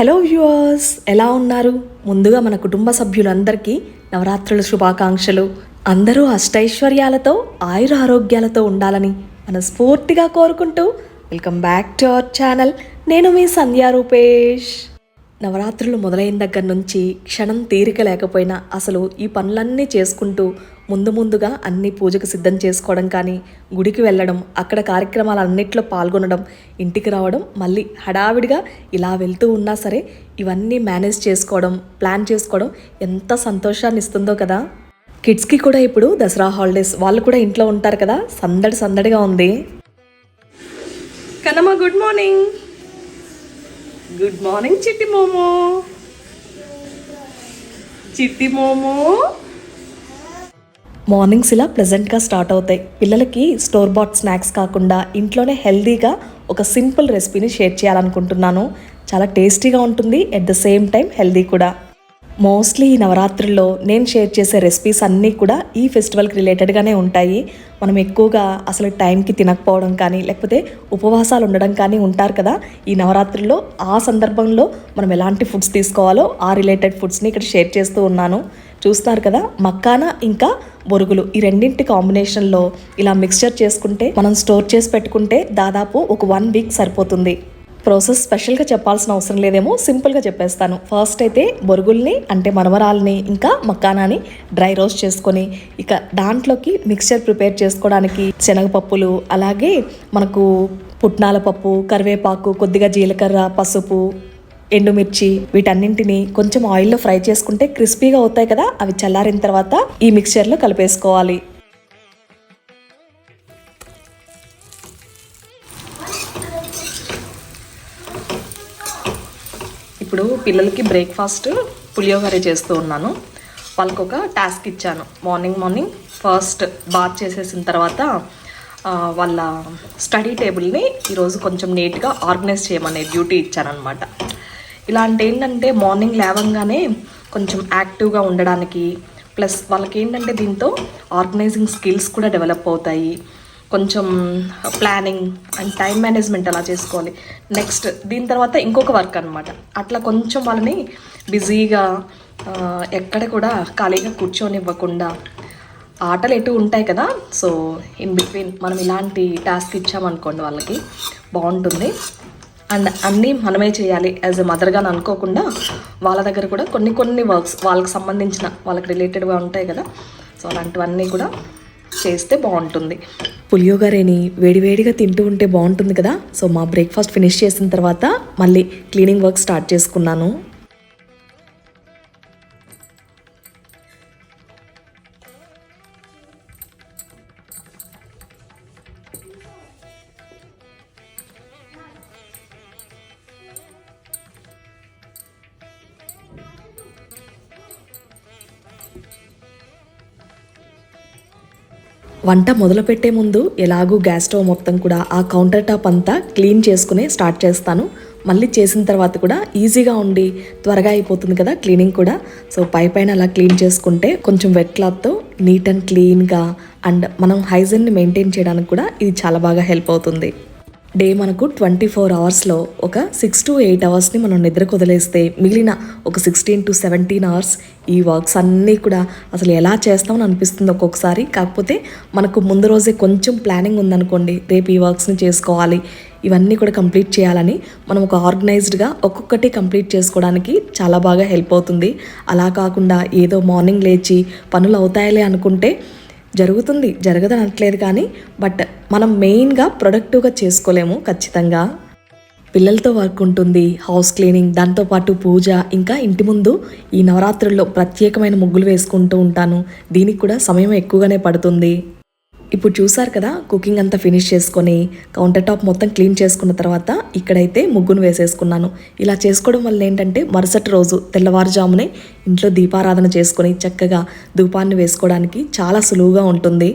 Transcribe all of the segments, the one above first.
Hello viewers ఎలా ఉన్నారు? ముందుగా మన కుటుంబ సభ్యులందరికీ నవరాత్రుల శుభాకాంక్షలు. అందరూ అష్టైశ్వర్యాలతో ఆయుర ఆరోగ్యాలతో ఉండాలని మనస్ఫూర్తిగా కోరుకుంటూ welcome back to our channel. నేను మీ సంధ్యా రూపేష్. నవరాత్రులు మొదలైన దగ్గర నుంచి క్షణం తీరిక లేకపోయినా అసలు ఈ పనులన్నీ చేసుకుంటూ ముందు ముందుగా అన్ని పూజకు సిద్ధం చేసుకోవడం కానీ గుడికి వెళ్ళడం అక్కడ కార్యక్రమాలన్నిట్లో పాల్గొనడం ఇంటికి రావడం మళ్ళీ హడావిడిగా ఇలా వెళ్తూ ఉన్నా సరే ఇవన్నీ మేనేజ్ చేసుకోవడం ప్లాన్ చేసుకోవడం ఎంత సంతోషాన్ని ఇస్తుందో కదా. కిడ్స్కి కూడా ఇప్పుడు దసరా హాలిడేస్ వాళ్ళు కూడా ఇంట్లో ఉంటారు కదా సందడి సందడిగా ఉంది. కనమ్మ good morning. Good morning Chitti Momo. Chitti momo. Mornings ఇలా ప్లెజెంట్గా స్టార్ట్ అవుతాయి. పిల్లలకి స్టోర్ బాట్ స్నాక్స్ కాకుండా ఇంట్లోనే హెల్దీగా ఒక సింపుల్ రెసిపీని షేర్ చేయాలనుకుంటున్నాను. చాలా టేస్టీగా ఉంటుంది at the same time healthy కూడా. మోస్ట్లీ ఈ నవరాత్రుల్లో నేను షేర్ చేసే రెసిపీస్ అన్నీ కూడా ఈ ఫెస్టివల్కి రిలేటెడ్గానే ఉంటాయి. మనం ఎక్కువగా అసలు టైంకి తినకపోవడం కానీ లేకపోతే ఉపవాసాలు ఉండడం కానీ ఉంటారు కదా ఈ నవరాత్రుల్లో ఆ సందర్భంలో మనం ఎలాంటి ఫుడ్స్ తీసుకోవాలో ఆ రిలేటెడ్ ఫుడ్స్ని ఇక్కడ షేర్ చేస్తూ ఉన్నాను. చూస్తున్నారు కదా మక్కానా ఇంకా బొరుగులు. ఈ రెండింటి కాంబినేషన్లో ఇలా మిక్స్చర్ చేసుకుంటే మనం స్టోర్ చేసి పెట్టుకుంటే దాదాపు ఒక వన్ వీక్ సరిపోతుంది. ప్రాసెస్ స్పెషల్గా చెప్పాల్సిన అవసరం లేదేమో సింపుల్గా చెప్పేస్తాను. ఫస్ట్ అయితే బొరుగుల్ని అంటే మనవరాల్ని ఇంకా మక్కానాని డ్రై రోస్ట్ చేసుకొని ఇక దాంట్లోకి మిక్స్చర్ ప్రిపేర్ చేసుకోవడానికి శనగపప్పులు అలాగే మనకు పుట్నాల పప్పు కరివేపాకు కొద్దిగా జీలకర్ర పసుపు ఎండుమిర్చి వీటన్నింటిని కొంచెం ఆయిల్లో ఫ్రై చేసుకుంటే క్రిస్పీగా అవుతాయి కదా అవి చల్లారిన తర్వాత ఈ మిక్చర్లో కలిపేసుకోవాలి. ఇప్పుడు పిల్లలకి బ్రేక్ఫాస్ట్ పులియోగర చేస్తూ ఉన్నాను. వాళ్ళకు ఒక టాస్క్ ఇచ్చాను. మార్నింగ్ మార్నింగ్ ఫస్ట్ బాత్ చేసేసిన తర్వాత వాళ్ళ స్టడీ టేబుల్ని ఈరోజు కొంచెం నీట్గా ఆర్గనైజ్ చేయమనే డ్యూటీ ఇచ్చానమాట ఇలాంటి ఏంటంటే మార్నింగ్ లేవంగానే కొంచెం యాక్టివ్గా ఉండడానికి ప్లస్ వాళ్ళకి ఏంటంటే దీంతో ఆర్గనైజింగ్ స్కిల్స్ కూడా డెవలప్ అవుతాయి. కొంచెం ప్లానింగ్ అండ్ టైం మేనేజ్మెంట్ అలా చేసుకోవాలి. నెక్స్ట్ దీని తర్వాత ఇంకొక వర్క్ అనమాట అట్లా కొంచెం వాళ్ళని బిజీగా ఎక్కడ కూడా ఖాళీగా కూర్చొనివ్వకుండా ఆటలు ఎటు ఉంటాయి కదా సో ఇన్ బిట్వీన్ మనం ఇలాంటి టాస్క్ ఇచ్చామనుకోండి వాళ్ళకి బాగుంటుంది. అండ్ అన్నీ మనమే చేయాలి యాజ్ ఎ మదర్గా అనుకోకుండా వాళ్ళ దగ్గర కూడా కొన్ని కొన్ని వర్క్స్ వాళ్ళకి సంబంధించిన వాళ్ళకి రిలేటెడ్గా ఉంటాయి కదా. సో అలాంటివన్నీ కూడా చేస్తే బాగుంటుంది. పులియోగరేని వేడివేడిగా తింటూ ఉంటే బాగుంటుంది కదా. సో మా బ్రేక్ఫాస్ట్ ఫినిష్ చేసిన తర్వాత మళ్ళీ క్లీనింగ్ వర్క్ స్టార్ట్ చేసుకున్నాను. వంట మొదలుపెట్టే ముందు ఎలాగూ గ్యాస్ స్టవ్ మొత్తం కూడా ఆ కౌంటర్ టాప్ అంతా క్లీన్ చేసుకుని స్టార్ట్ చేస్తాను. మళ్ళీ చేసిన తర్వాత కూడా ఈజీగా ఉండి త్వరగా అయిపోతుంది కదా క్లీనింగ్ కూడా. సో పై పైన అలా క్లీన్ చేసుకుంటే కొంచెం వెట్ క్లాత్తో నీట్ అండ్ క్లీన్గా అండ్ మనం హైజీన్ని మెయింటైన్ చేయడానికి కూడా ఇది చాలా బాగా హెల్ప్ అవుతుంది. డే మనకు ట్వంటీ ఫోర్ అవర్స్లో ఒక సిక్స్ టు ఎయిట్ అవర్స్ని మనం నిద్ర కుదలేస్తే మిగిలిన ఒక సిక్స్టీన్ టు సెవెంటీన్ అవర్స్ ఈ వర్క్స్ అన్నీ కూడా అసలు ఎలా చేస్తామని అనిపిస్తుంది ఒక్కొక్కసారి. కాకపోతే మనకు ముందు రోజే కొంచెం ప్లానింగ్ ఉందనుకోండి రేపు ఈ వర్క్స్ని చేసుకోవాలి ఇవన్నీ కూడా కంప్లీట్ చేయాలని మనం ఒక ఆర్గనైజ్డ్గా ఒక్కొక్కటి కంప్లీట్ చేసుకోవడానికి చాలా బాగా హెల్ప్ అవుతుంది. అలా కాకుండా ఏదో మార్నింగ్ లేచి పనులు అవుతాయలే అనుకుంటే జరుగుతుంది జరగదనట్లేదు అనట్లేదు కానీ బట్ మనం మెయిన్గా ప్రొడక్టివ్గా చేసుకోలేము ఖచ్చితంగా. పిల్లలతో వర్క్ ఉంటుంది హౌస్ క్లీనింగ్ దాంతోపాటు పూజ ఇంకా ఇంటి ముందు ఈ నవరాత్రుల్లో ప్రత్యేకమైన ముగ్గులు వేసుకుంటూ ఉంటాను. దీనికి కూడా సమయం ఎక్కువగానే పడుతుంది. ఇప్పుడు చూసారు కదా కుకింగ్ అంతా ఫినిష్ చేసుకొని కౌంటర్ టాప్ మొత్తం క్లీన్ చేసుకున్న తర్వాత ఇక్కడైతే ముగ్గును వేసేసుకున్నాను. ఇలా చేసుకోవడం వల్ల ఏంటంటే మరుసటి రోజు తెల్లవారుజామునే ఇంట్లో దీపారాధన చేసుకొని చక్కగా ధూపాన్ని వేసుకోవడానికి చాలా సులువుగా ఉంటుంది.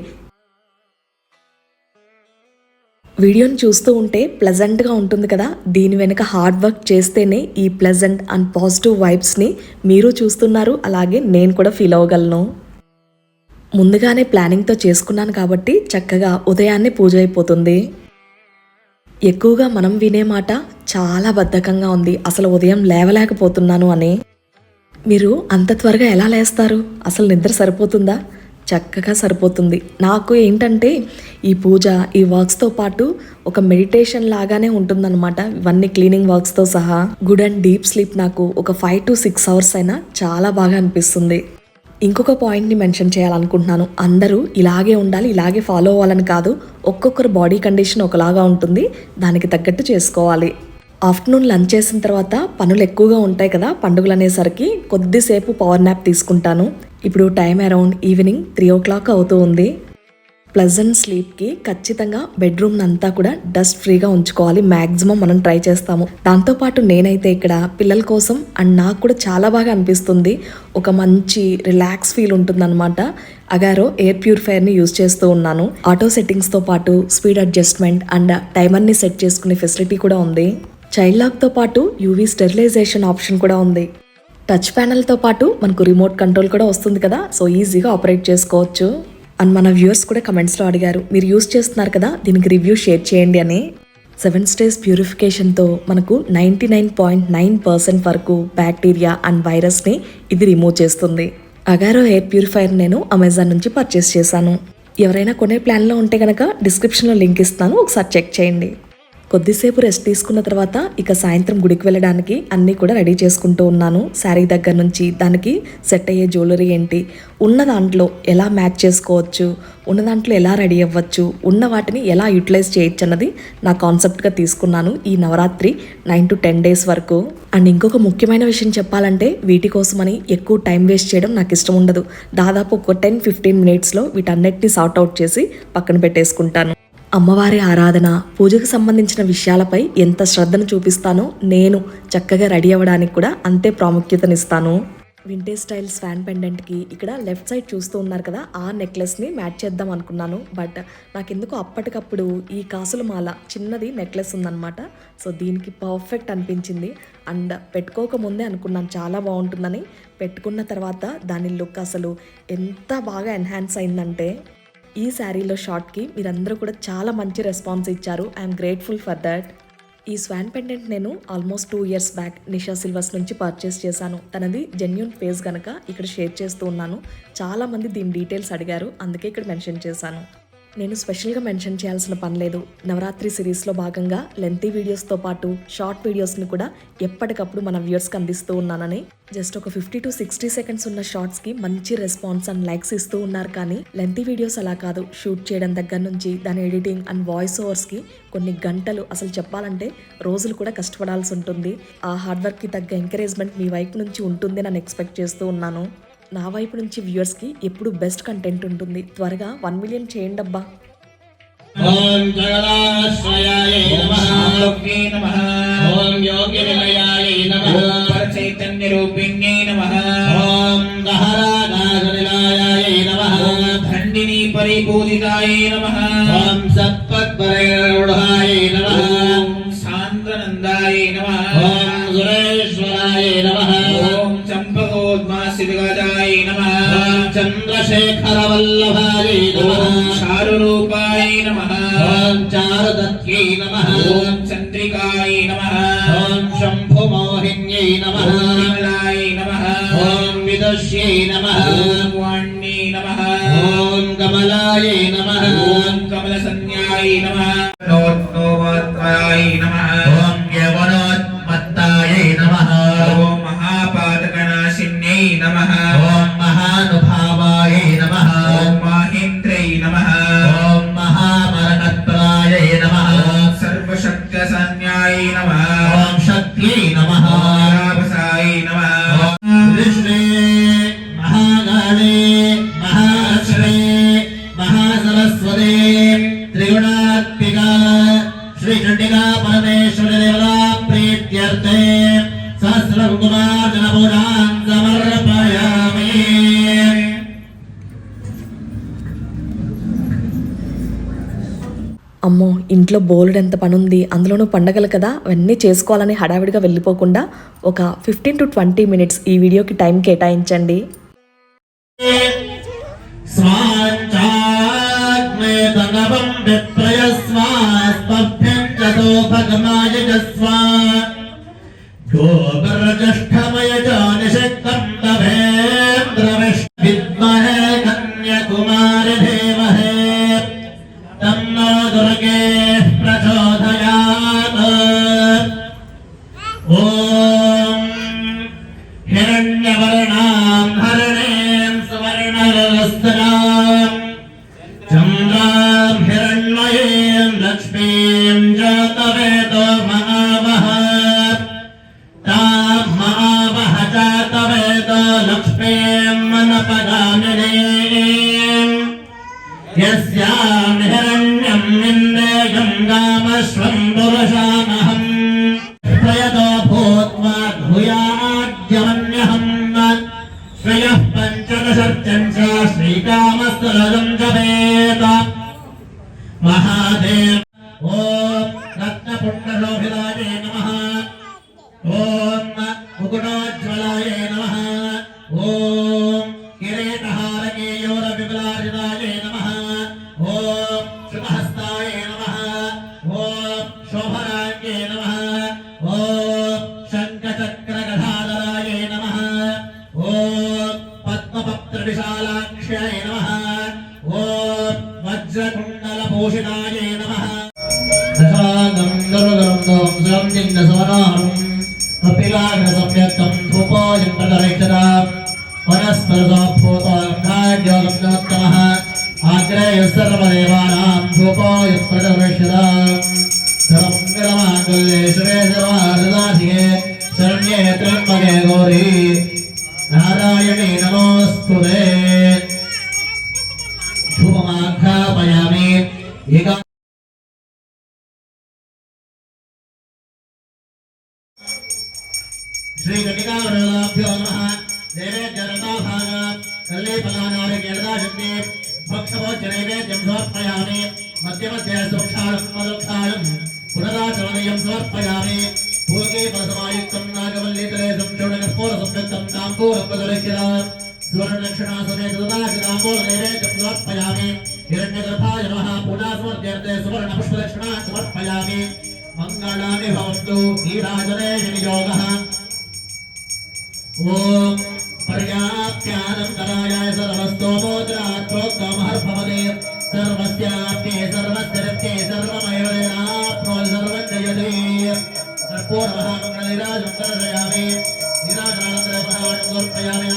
వీడియోని చూస్తూ ఉంటే ప్లెజెంట్గా ఉంటుంది కదా దీని వెనుక హార్డ్ వర్క్ చేస్తేనే ఈ ప్లెజెంట్ అండ్ పాజిటివ్ వైబ్స్ని మీరు చూస్తున్నారు. అలాగే నేను కూడా ఫీల్ అవ్వగలను. ముందుగానే ప్లానింగ్తో చేసుకున్నాను కాబట్టి చక్కగా ఉదయాన్నే పూజ అయిపోతుంది. ఎక్కువగా మనం వినే మాట చాలా బద్ధకంగా ఉంది. అసలు ఉదయం లేవలేకపోతున్నాను అని. మీరు అంత త్వరగా ఎలా లేస్తారు? అసలు నిద్ర సరిపోతుందా? చక్కగా సరిపోతుంది. నాకు ఏంటంటే ఈ పూజ ఈ వర్క్స్తో పాటు ఒక మెడిటేషన్ లాగానే ఉంటుందన్నమాట. ఇవన్నీ క్లీనింగ్ వర్క్స్తో సహా. గుడ్ అండ్ డీప్ స్లీప్ నాకు ఒక ఫైవ్ టు సిక్స్ అవర్స్ అయినా చాలా బాగా అనిపిస్తుంది. ఇంకొక పాయింట్ని మెన్షన్ చేయాలనుకుంటున్నాను. అందరూ ఇలాగే ఉండాలి ఇలాగే ఫాలో అవ్వాలని కాదు. ఒక్కొక్కరు బాడీ కండిషన్ ఒకలాగా ఉంటుంది. దానికి తగ్గట్టు చేసుకోవాలి. ఆఫ్టర్నూన్ లంచ్ చేసిన తర్వాత పనులు ఎక్కువగా ఉంటాయి కదా పండుగలు అనేసరికి కొద్దిసేపు పవర్ నాప్ తీసుకుంటాను. ఇప్పుడు time around evening three o'clock అవుతూ ఉంది. ప్లజెంట్ స్లీప్కి ఖచ్చితంగా బెడ్రూమ్ అంతా కూడా డస్ట్ ఫ్రీగా ఉంచుకోవాలి. మ్యాక్సిమం మనం ట్రై చేస్తాము. దాంతోపాటు నేనైతే ఇక్కడ పిల్లల కోసం అండ్ నాకు కూడా చాలా బాగా అనిపిస్తుంది. ఒక మంచి రిలాక్స్ ఫీల్ ఉంటుందన్నమాట. అగారో ఎయిర్ ప్యూరిఫైయర్ని యూజ్ చేస్తూ ఉన్నాను. ఆటో సెట్టింగ్స్తో పాటు స్పీడ్ అడ్జస్ట్మెంట్ అండ్ టైమర్ని సెట్ చేసుకునే ఫెసిలిటీ కూడా ఉంది. చైల్డ్ లాక్తో పాటు యూవీ స్టెరిలైజేషన్ ఆప్షన్ కూడా ఉంది. టచ్ ప్యానల్తో పాటు మనకు రిమోట్ కంట్రోల్ కూడా వస్తుంది కదా. సో ఈజీగా ఆపరేట్ చేసుకోవచ్చు. అండ్ మన వ్యూస్ కూడా కమెంట్స్లో అడిగారు మీరు యూస్ చేస్తున్నారు కదా దీనికి రివ్యూ షేర్ చేయండి అని. సెవెన్ స్టేజ్ ప్యూరిఫికేషన్తో మనకు ninety nine point nine percent వరకు బ్యాక్టీరియా అండ్ వైరస్ని ఇది రిమూవ్ చేస్తుంది. అగారో ఎయిర్ ప్యూరిఫైర్ నేను అమెజాన్ నుంచి పర్చేస్ చేశాను. ఎవరైనా కొనే ప్లాన్లో ఉంటే కనుక డిస్క్రిప్షన్లో లింక్ ఇస్తాను ఒకసారి చెక్ చేయండి. కొద్దిసేపు రెస్ట్ తీసుకున్న తర్వాత ఇక సాయంత్రం గుడికి వెళ్ళడానికి అన్నీ కూడా రెడీ చేసుకుంటూ ఉన్నాను. శారీ దగ్గర నుంచి దానికి సెట్ అయ్యే జ్యువెలరీ ఏంటి? ఉన్న దాంట్లో ఎలా మ్యాచ్ చేసుకోవచ్చు? ఉన్న దాంట్లో ఎలా రెడీ అవ్వచ్చు? ఉన్న వాటిని ఎలా యూటిలైజ్ చేయొచ్చు అన్నది నా కాన్సెప్ట్గా తీసుకున్నాను ఈ Navratri nine to ten days వరకు. అండ్ ఇంకొక ముఖ్యమైన విషయం చెప్పాలంటే వీటి కోసమని ఎక్కువ టైం వేస్ట్ చేయడం నాకు ఇష్టం ఉండదు. దాదాపు ఒక టెన్ ఫిఫ్టీన్ మినిట్స్లో వీటన్నిటిని సార్ట్ అవుట్ చేసి పక్కన పెట్టేసుకుంటాను. అమ్మవారి ఆరాధన పూజకు సంబంధించిన విషయాలపై ఎంత శ్రద్ధను చూపిస్తానో నేను చక్కగా రెడీ అవ్వడానికి కూడా అంతే ప్రాముఖ్యతనిస్తాను. వింటేజ్ స్టైల్ స్వాన్ పెండెంట్కి ఇక్కడ లెఫ్ట్ సైడ్ చూస్తూ ఉన్నారు కదా ఆ నెక్లెస్ని మ్యాచ్ చేద్దాం అనుకున్నాను. బట్ నాకెందుకు అప్పటికప్పుడు ఈ కాసుల మాల చిన్నది నెక్లెస్ ఉందన్నమాట. సో దీనికి పర్ఫెక్ట్ అనిపించింది. అండ్ పెట్టుకోకముందే అనుకున్నాను చాలా బాగుంటుందని. పెట్టుకున్న తర్వాత దాని లుక్ అసలు ఎంత బాగా ఎన్హాన్స్ అయిందంటే ఈ శారీలో షార్ట్కి మీరందరూ కూడా చాలా మంచి రెస్పాన్స్ ఇచ్చారు. ఐఎమ్ గ్రేట్ఫుల్ ఫర్ దట్ ఈ స్వాన్ పెండెంట్ నేను almost two years back Nisha silvers నుంచి పర్చేస్ చేశాను. తనది జెన్యున్ ఫేస్ గనక ఇక్కడ షేర్ చేస్తూ ఉన్నాను. చాలా మంది దీని డీటెయిల్స్ అడిగారు. అందుకే ఇక్కడ మెన్షన్ చేశాను. నేను స్పెషల్గా మెన్షన్ చేయాల్సిన పని లేదు. నవరాత్రి సిరీస్లో భాగంగా లెంతీ వీడియోస్తో పాటు షార్ట్ వీడియోస్ని కూడా ఎప్పటికప్పుడు మన వ్యూర్స్కి అందిస్తూ ఉన్నానని. జస్ట్ ఒక ఫిఫ్టీ టు సిక్స్టీ సెకండ్స్ ఉన్న షార్ట్స్కి మంచి రెస్పాన్స్ అండ్ లైక్స్ ఇస్తూ ఉన్నారు కానీ లెంతీ వీడియోస్ అలా కాదు. షూట్ చేయడం దగ్గర నుంచి దాని ఎడిటింగ్ అండ్ వాయిస్ ఓవర్స్కి కొన్ని గంటలు అసలు చెప్పాలంటే రోజులు కూడా కష్టపడాల్సి ఉంటుంది. ఆ హార్డ్ వర్క్కి తగ్గ ఎంకరేజ్మెంట్ మీ వైపు నుంచి ఉంటుంది అని ఎక్స్పెక్ట్ చేస్తూ ఉన్నాను. నా వైపు నుంచి వ్యూవర్స్కి ఎప్పుడు బెస్ట్ కంటెంట్ ఉంటుంది. త్వరగా వన్ మిలియన్ చేయండి అబ్బా. ఓం జగదాశ్రయాయ నమః. లోక్యే నమః. ఓం యోగినిలయాయ నమః. ఓం పరచైతన్య రూపిణ్యే నమః. ఓం దహరాగాజనిలాయ నమః. ఓం దండిని పరిపూజితాయ నమః. ఓం సత్పత్పరగరుడాయ ఓం చంద్రశేఖరవల్లభాయ ఓం నమః చారురూపాయ నమః. ఓం చారుదత్యై నమః. ఓం చంద్రికాయ నమః. ఓం శంభుమోహిన్యై నమః. ఓం విమలాయ నమః. ఓం విదుష్యై నమః. ఓం వాణ్ణే పనుంది పని ఉంది అందులోనూ పండగలు కదా అవన్నీ చేసుకోవాలని హడావిడిగా వెళ్ళిపోకుండా ఒక ఫిఫ్టీన్ టు ట్వంటీ మినిట్స్ ఈ వీడియోకి టైం కేటాయించండి. స్వాంచాగ్నే Oh. सर्वभूतोऽन्नाड्योगम्नोत्तमः आग्रेय सर्वदेवानां धूपो यत्प्रकर्षद सर्वमङ्गलमाङ्गल्ये शिवे सर्वारदाशिके शरण्ये त्र्यम्बके गौरी। नारायणी नमोऽस्तु ते। धूपमाघ्रापयामि एका श्रीकटिकावरदाभ्यो नमः। देवे பல்லாநாடு கேரளாசிந்தே பக்ஷபோச்சரேவே ஜம்சோர்ப்பயாமி மத்தியமத்திய சுக்ஷாலம் மதுக்ஷாலம் புனராசவனயம் சமர்ப்பயாமி பூர்ணே பரசமாயுக்தம் நாகவல்லிதலே சம்சோட கற்பூர சம்பத்தம் தாம்பூரம் பதுரைக்கிறார் சுவர்ணலக்ஷணாசுரே திருதாசிதாம்பூர நைவேத்தியம் சமர்ப்பயாமி हिरण्यगर्भाय नमः पुनः समर्प्यते सुवर्णपुष्पदक्षिणां समर्पयामि मङ्गलानि भवन्तु हीराजने विनियोगः ओम् पर्याप्यानन्तराय सर्वस्तोमोदरात्मोक्तम् हर्भवदे सर्वस्याप्ये सर्वस्थिरत्ये सर्वमयोराप्नोति सर्वं जयते कर्पूरमहामङ्गलनिराजं करयामि निराजनानन्दरमहावाणिं समर्पयामि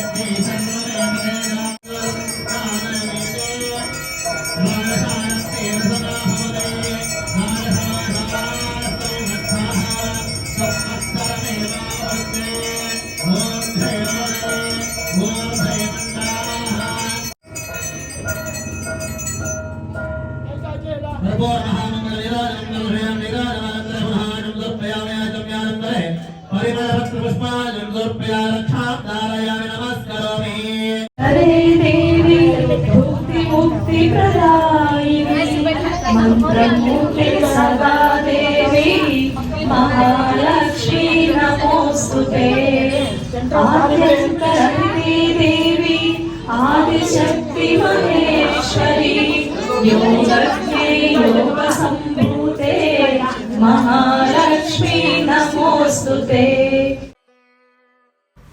Happy Sunday. मन्त्रमुखे सदा देवी महालक्ष्मी नमोऽस्तुते आद्यन्तरति देवी आदिशक्ति महेश्वरी योगज्ञे योगसम्भूते महालक्ष्मी नमोऽस्तुते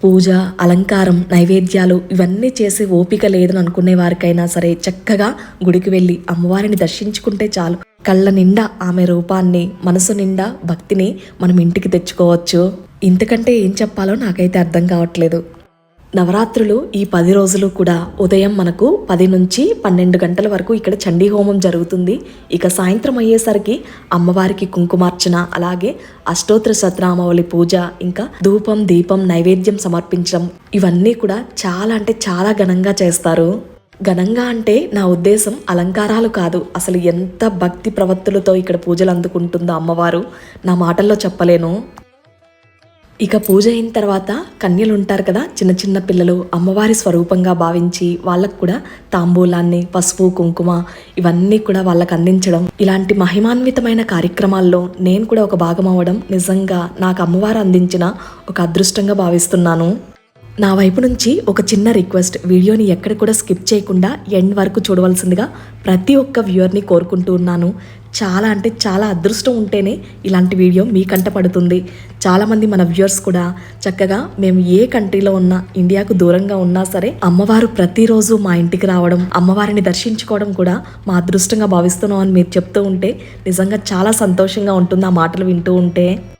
పూజ అలంకారం నైవేద్యాలు ఇవన్నీ చేసే ఓపిక లేదని అనుకునే వారికైనా సరే చక్కగా గుడికి వెళ్ళి అమ్మవారిని దర్శించుకుంటే చాలు. కళ్ళ నిండా ఆమె రూపాన్ని మనసు నిండా భక్తిని మనం ఇంటికి తెచ్చుకోవచ్చు. ఇంతకంటే ఏం చెప్పాలో నాకైతే అర్థం కావట్లేదు. నవరాత్రులు ఈ పది రోజులు కూడా ఉదయం మనకు పది నుంచి పన్నెండు గంటల వరకు ఇక్కడ చండీ హోమం జరుగుతుంది. ఇక సాయంత్రం అయ్యేసరికి అమ్మవారికి కుంకుమార్చన అలాగే అష్టోత్తర శతనామావళి పూజ ఇంకా ధూపం దీపం నైవేద్యం సమర్పించడం ఇవన్నీ కూడా చాలా అంటే చాలా ఘనంగా చేస్తారు. ఘనంగా అంటే నా ఉద్దేశం అలంకారాలు కాదు. అసలు ఎంత భక్తి ప్రవత్తులతో ఇక్కడ పూజలు అందుకుంటుందో అమ్మవారు. నా మాటల్లో చెప్పలేను. ఇక పూజ అయిన తర్వాత కన్యలు ఉంటారు కదా చిన్న చిన్న పిల్లలు అమ్మవారి స్వరూపంగా భావించి వాళ్ళకు కూడా తాంబూలాన్ని పసుపు కుంకుమ ఇవన్నీ కూడా వాళ్ళకు అందించడం. ఇలాంటి మహిమాన్వితమైన కార్యక్రమాల్లో నేను కూడా ఒక భాగం అవ్వడం నిజంగా నాకు అమ్మవారు అందించిన ఒక అదృష్టంగా భావిస్తున్నాను. నా వైపు నుంచి ఒక చిన్న రిక్వెస్ట్ వీడియోని ఎక్కడ కూడా స్కిప్ చేయకుండా ఎండ్ వరకు చూడవలసిందిగా ప్రతి ఒక్క వ్యూవర్ని కోరుకుంటూ ఉన్నాను. చాలా అంటే చాలా అదృష్టం ఉంటేనే ఇలాంటి వీడియో మీ కంట పడుతుంది. చాలామంది మన వ్యూవర్స్ కూడా చక్కగా మేము ఏ కంట్రీలో ఉన్నా ఇండియాకు దూరంగా ఉన్నా సరే అమ్మవారు ప్రతిరోజు మా ఇంటికి రావడం అమ్మవారిని దర్శించుకోవడం కూడా మా అదృష్టంగా భావిస్తున్నాం అని మీరు చెప్తూ ఉంటే నిజంగా చాలా సంతోషంగా ఉంటుంది ఆ మాటలు వింటూ ఉంటే.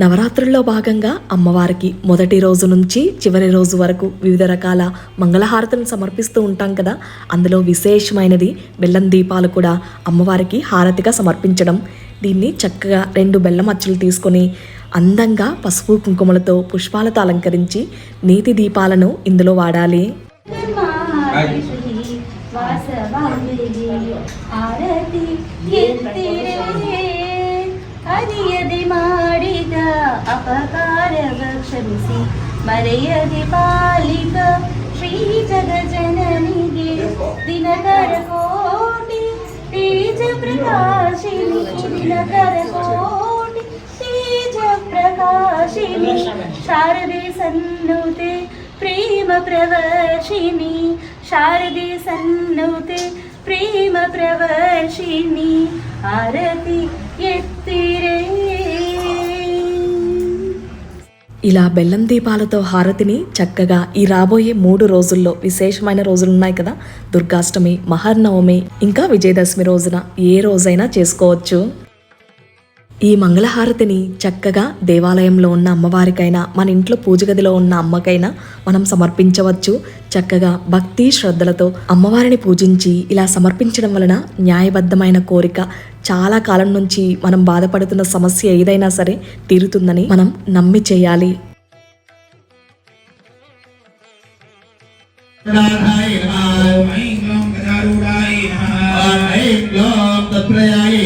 నవరాత్రుల్లో భాగంగా అమ్మవారికి మొదటి రోజు నుంచి చివరి రోజు వరకు వివిధ రకాల మంగళహారతులను సమర్పిస్తూ ఉంటాం కదా. అందులో విశేషమైనది బెల్లం దీపాలు కూడా అమ్మవారికి హారతిగా సమర్పించడం. దీన్ని చక్కగా రెండు బెల్లం అచ్చులు తీసుకొని అందంగా పసుపు కుంకుమలతో పుష్పాలతో అలంకరించి నీతి దీపాలను ఇందులో వాడాలి. ఆరతి अपकारवक्षमिसि। मरयदि पालिक श्रीजगजननिगे दिनकरकोटि तेजप्रकाशिनि दिनकरकोटि तेजप्रकाशिनि शारदे सन्नुते प्रेमप्रवर्षिणि शारदे सन्नुते प्रेमप्रवर्षिणि आरति यत्तिरे। ఇలా బెల్లం దీపాలతో హారతిని చక్కగా ఈ రాబోయే మూడు రోజుల్లో విశేషమైన రోజులు ఉన్నాయి కదా. దుర్గాష్టమి మహర్నవమి ఇంకా విజయదశమి రోజున ఏ రోజైనా చేసుకోవచ్చు. ఈ మంగళహారతిని చక్కగా దేవాలయంలో ఉన్న అమ్మవారికైనా మన ఇంట్లో పూజ గదిలో ఉన్న అమ్మకైనా మనం సమర్పించవచ్చు. చక్కగా భక్తి శ్రద్ధలతో అమ్మవారిని పూజించి ఇలా సమర్పించడం వలన న్యాయబద్ధమైన కోరిక చాలా కాలం నుంచి మనం బాధపడుతున్న సమస్య ఏదైనా సరే తీరుతుందని మనం నమ్మి చేయాలి. ప్రయాయ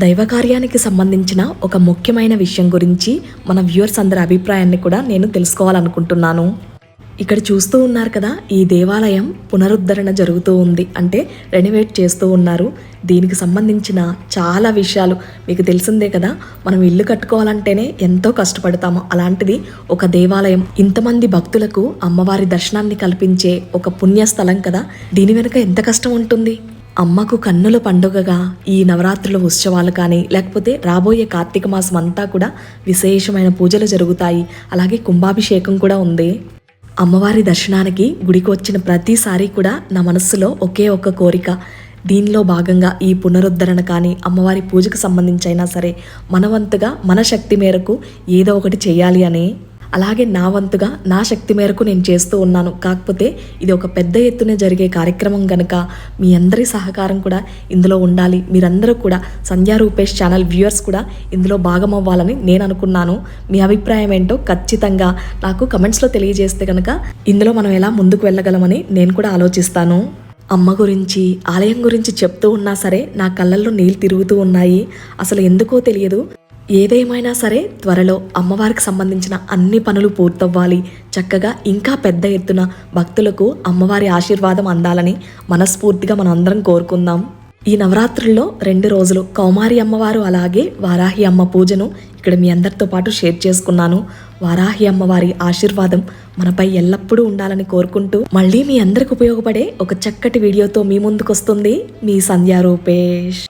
దైవ కార్యానికి సంబంధించిన ఒక ముఖ్యమైన విషయం గురించి మన వ్యూవర్స్ అందరి అభిప్రాయాన్ని కూడా నేను తెలుసుకోవాలనుకుంటున్నాను. ఇక్కడ చూస్తూ ఉన్నారు కదా ఈ దేవాలయం పునరుద్ధరణ జరుగుతూ ఉంది. అంటే రెనోవేట్ చేస్తూ ఉన్నారు. దీనికి సంబంధించిన చాలా విషయాలు మీకు తెలిసిందే కదా. మనం ఇల్లు కట్టుకోవాలంటేనే ఎంతో కష్టపడతాము. అలాంటిది ఒక దేవాలయం. ఇంతమంది భక్తులకు అమ్మవారి దర్శనాన్ని కల్పించే ఒక పుణ్యస్థలం కదా. దీని వెనుక ఎంత కష్టం ఉంటుంది? అమ్మకు కన్నుల పండుగగా ఈ నవరాత్రుల ఉత్సవాలు కానీ లేకపోతే రాబోయే కార్తీక మాసం అంతా కూడా విశేషమైన పూజలు జరుగుతాయి. అలాగే కుంభాభిషేకం కూడా ఉంది. అమ్మవారి దర్శనానికి గుడికి వచ్చిన ప్రతిసారి కూడా నా మనస్సులో ఒకే ఒక్క కోరిక. దీనిలో భాగంగా ఈ పునరుద్ధరణ కానీ అమ్మవారి పూజకు సంబంధించి అయినా సరే మనవంతుగా మన శక్తి మేరకు ఏదో ఒకటి చేయాలి అని అలాగే నా వంతుగా నా శక్తి మేరకు నేను చేస్తూ ఉన్నాను. కాకపోతే ఇది ఒక పెద్ద ఎత్తున జరిగే కార్యక్రమం కనుక మీ అందరి సహకారం కూడా ఇందులో ఉండాలి. మీరందరూ కూడా సంధ్యా రూపేష్ ఛానల్ వ్యూవర్స్ కూడా ఇందులో భాగం అవ్వాలని నేను అనుకున్నాను. మీ అభిప్రాయం ఏంటో ఖచ్చితంగా నాకు కమెంట్స్లో తెలియజేస్తే కనుక ఇందులో మనం ఎలా ముందుకు వెళ్ళగలమని నేను కూడా ఆలోచిస్తాను. అమ్మ గురించి ఆలయం గురించి చెప్తూ ఉన్నా సరే నా కళ్ళల్లో నీళ్ళు తిరుగుతూ ఉన్నాయి. అసలు ఎందుకో తెలియదు. ఏదేమైనా సరే త్వరలో అమ్మవారికి సంబంధించిన అన్ని పనులు పూర్తవ్వాలి. చక్కగా ఇంకా పెద్ద ఎత్తున భక్తులకు అమ్మవారి ఆశీర్వాదం అందాలని మనస్ఫూర్తిగా మనం అందరం కోరుకుందాం. ఈ నవరాత్రుల్లో రెండు రోజులు కౌమారి అమ్మవారు అలాగే వారాహి అమ్మ పూజను ఇక్కడ మీ అందరితో పాటు షేర్ చేసుకున్నాను. వారాహి అమ్మవారి ఆశీర్వాదం మనపై ఎల్లప్పుడూ ఉండాలని కోరుకుంటూ మళ్ళీ మీ అందరికి ఉపయోగపడే ఒక చక్కటి వీడియోతో మీ ముందుకు వస్తుంది మీ సంధ్యా రూపేష్